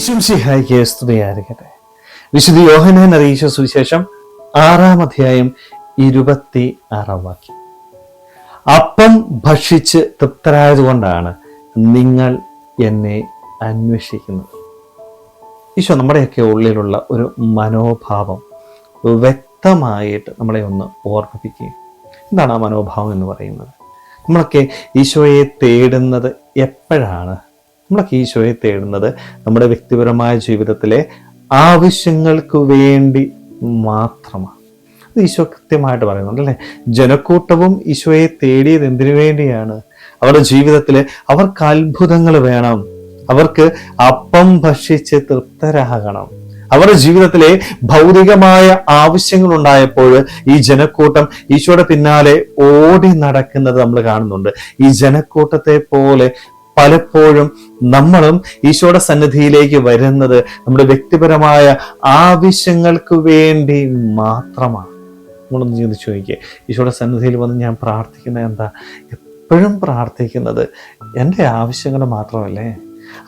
വിശംസിഹായിക്ക് സ്തുതിയായിരിക്കട്ടെ. വിശുദ്ധ യോഹനാൻ അറിയിച്ച സുവിശേഷം ആറാം അധ്യായം ഇരുപത്തി ആറാം വാക്യം. അപ്പം ഭക്ഷിച്ച് തൃപ്തരായതുകൊണ്ടാണ് നിങ്ങൾ എന്നെ അന്വേഷിക്കുന്നത്. ഈശോ നമ്മുടെയൊക്കെ ഉള്ളിലുള്ള ഒരു മനോഭാവം വ്യക്തമായിട്ട് നമ്മളെ ഒന്ന് ഓർമ്മിപ്പിക്കുകയും എന്താണ് ആ മനോഭാവം എന്ന് പറയുന്നത്? നമ്മളൊക്കെ ഈശോയെ തേടുന്നത് എപ്പോഴാണ്? നമ്മളൊക്കെ ഈശോയെ തേടുന്നത് നമ്മുടെ വ്യക്തിപരമായ ജീവിതത്തിലെ ആവശ്യങ്ങൾക്ക് വേണ്ടി മാത്രമാണ്. അത് ഈശോ കൃത്യമായിട്ട് പറയുന്നുണ്ട് അല്ലേ? ജനക്കൂട്ടവും ഈശോയെ തേടിയത് എന്തിനു വേണ്ടിയാണ്? അവരുടെ ജീവിതത്തിൽ അവർക്ക് അത്ഭുതങ്ങൾ വേണം. അവർക്ക് അപ്പം ഭക്ഷിച്ച് തൃപ്തരാകണം. അവരുടെ ജീവിതത്തിലെ ഭൗതികമായ ആവശ്യങ്ങൾ ഉണ്ടായപ്പോൾ ഈ ജനക്കൂട്ടം ഈശോയുടെ പിന്നാലെ ഓടി നടക്കുന്നത് നമ്മൾ കാണുന്നുണ്ട്. ഈ ജനക്കൂട്ടത്തെ പോലെ പലപ്പോഴും നമ്മളും ഈശോയുടെ സന്നിധിയിലേക്ക് വരുന്നത് നമ്മുടെ വ്യക്തിപരമായ ആവശ്യങ്ങൾക്ക് വേണ്ടി മാത്രമാണ്. നമ്മളൊന്ന് ചിന്തിച്ചു നോക്കിയേ. ഈശോയുടെ സന്നിധിയിൽ വന്ന് ഞാൻ പ്രാർത്ഥിക്കുന്നത് എന്താ? എപ്പോഴും പ്രാർത്ഥിക്കുന്നത് എന്റെ ആവശ്യങ്ങൾ മാത്രമല്ലേ?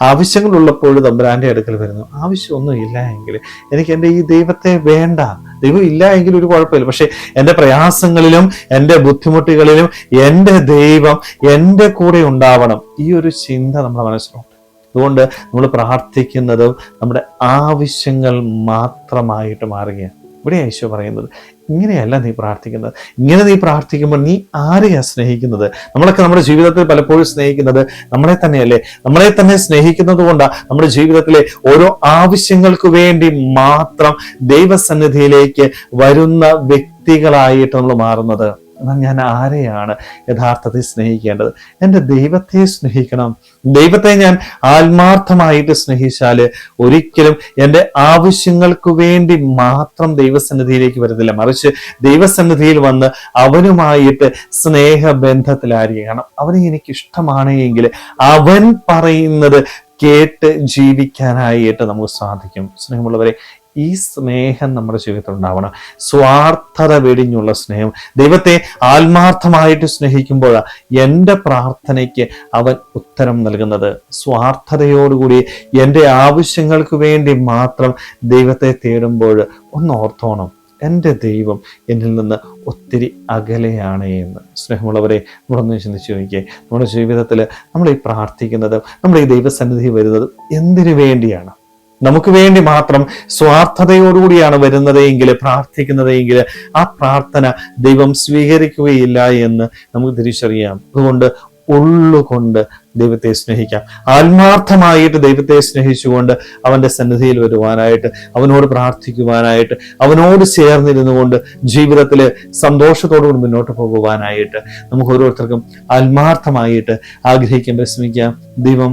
ആവശ്യങ്ങളുള്ളപ്പോൾ തമ്പുരാന്റെ അടുക്കൽ വരുന്നു. ആവശ്യമൊന്നും ഇല്ല എങ്കിൽ എനിക്ക് എന്റെ ഈ ദൈവത്തെ വേണ്ട. ദൈവം ഇല്ല എങ്കിൽ ഒരു കുഴപ്പമില്ല. പക്ഷെ എന്റെ പ്രയാസങ്ങളിലും എന്റെ ബുദ്ധിമുട്ടുകളിലും എന്റെ ദൈവം എന്റെ കൂടെ ഉണ്ടാവണം. ഈ ഒരു ചിന്ത നമ്മുടെ മനസ്സിലുണ്ട്. അതുകൊണ്ട് നമ്മൾ പ്രാർത്ഥിക്കുന്നതും നമ്മുടെ ആവശ്യങ്ങൾ മാത്രമായിട്ട് മാറുകയാണ്. ഇവിടെ ഈശോ പറയുന്നത്. ഇങ്ങനെയല്ല നീ പ്രാർത്ഥിക്കുന്നത്. ഇങ്ങനെ നീ പ്രാർത്ഥിക്കുമ്പോൾ നീ ആരെയാണ് സ്നേഹിക്കുന്നത്? നമ്മളൊക്കെ നമ്മുടെ ജീവിതത്തിൽ പലപ്പോഴും സ്നേഹിക്കുന്നത് നമ്മളെ തന്നെയല്ലേ? നമ്മളെ തന്നെ സ്നേഹിക്കുന്നത് കൊണ്ടാണ് നമ്മുടെ ജീവിതത്തിലെ ഓരോ ആവശ്യങ്ങൾക്ക് വേണ്ടി മാത്രം ദൈവസന്നിധിയിലേക്ക് വരുന്ന വ്യക്തികളായിട്ട് നമ്മൾ മാറുന്നത്. എന്നാൽ ഞാൻ ആരെയാണ് യഥാർത്ഥത്തിൽ സ്നേഹിക്കേണ്ടത്? എന്റെ ദൈവത്തെ സ്നേഹിക്കണം. ദൈവത്തെ ഞാൻ ആത്മാർത്ഥമായിട്ട് സ്നേഹിച്ചാൽ ഒരിക്കലും എന്റെ ആവശ്യങ്ങൾക്ക് വേണ്ടി മാത്രം ദൈവസന്നിധിയിലേക്ക് വരത്തില്ല. മറിച്ച് ദൈവസന്നിധിയിൽ വന്ന് അവനുമായിട്ട് സ്നേഹബന്ധത്തിലായിരിക്കണം. അവനെ എനിക്ക് ഇഷ്ടമാണ് എങ്കിൽ അവൻ പറയുന്നത് കേട്ട് ജീവിക്കാനായിട്ട് നമുക്ക് സാധിക്കും. സ്നേഹമുള്ളവരെ ഈ സ്നേഹം നമ്മുടെ ജീവിതത്തിൽ ഉണ്ടാവണം. സ്വാർത്ഥത വെടിഞ്ഞുള്ള സ്നേഹം. ദൈവത്തെ ആത്മാർത്ഥമായിട്ട് സ്നേഹിക്കുമ്പോഴാണ് എന്റെ പ്രാർത്ഥനയ്ക്ക് അവൻ ഉത്തരം നൽകുന്നത്. സ്വാർത്ഥതയോടുകൂടി എന്റെ ആവശ്യങ്ങൾക്ക് വേണ്ടി മാത്രം ദൈവത്തെ തേടുമ്പോൾ ഒന്ന് ഓർത്തോണം. എന്റെ ദൈവം എന്നിൽ നിന്ന് ഒത്തിരി അകലെയാണ് എന്ന്. സ്നേഹമുള്ളവരെ നമ്മളൊന്ന് ചിന്തിച്ചു നോക്കിയേ. നമ്മുടെ ജീവിതത്തിൽ നമ്മൾ ഈ പ്രാർത്ഥിക്കുന്നത് നമ്മൾ ഈ ദൈവസന്നിധി വരുന്നത് എന്തിനു വേണ്ടിയാണ്? നമുക്ക് വേണ്ടി മാത്രം സ്വാർത്ഥതയോടുകൂടിയാണ് വരുന്നത് എങ്കിൽ പ്രാർത്ഥിക്കുന്നത് എങ്കിൽ ആ പ്രാർത്ഥന ദൈവം സ്വീകരിക്കുകയില്ല എന്ന് നമുക്ക് തിരിച്ചറിയാം. അതുകൊണ്ട് ഉള്ളുകൊണ്ട് ദൈവത്തെ സ്നേഹിക്കാം. ആത്മാർത്ഥമായിട്ട് ദൈവത്തെ സ്നേഹിച്ചുകൊണ്ട് അവന്റെ സന്നിധിയിൽ വരുവാനായിട്ട് അവനോട് പ്രാർത്ഥിക്കുവാനായിട്ട് അവനോട് ചേർന്നിരുന്നു കൊണ്ട് ജീവിതത്തിൽ സന്തോഷത്തോടുകൂടി മുന്നോട്ട് പോകുവാനായിട്ട് നമുക്ക് ഓരോരുത്തർക്കും ആത്മാർത്ഥമായിട്ട് ആഗ്രഹിക്കാൻ പരിശ്രമിക്കാം. ദൈവം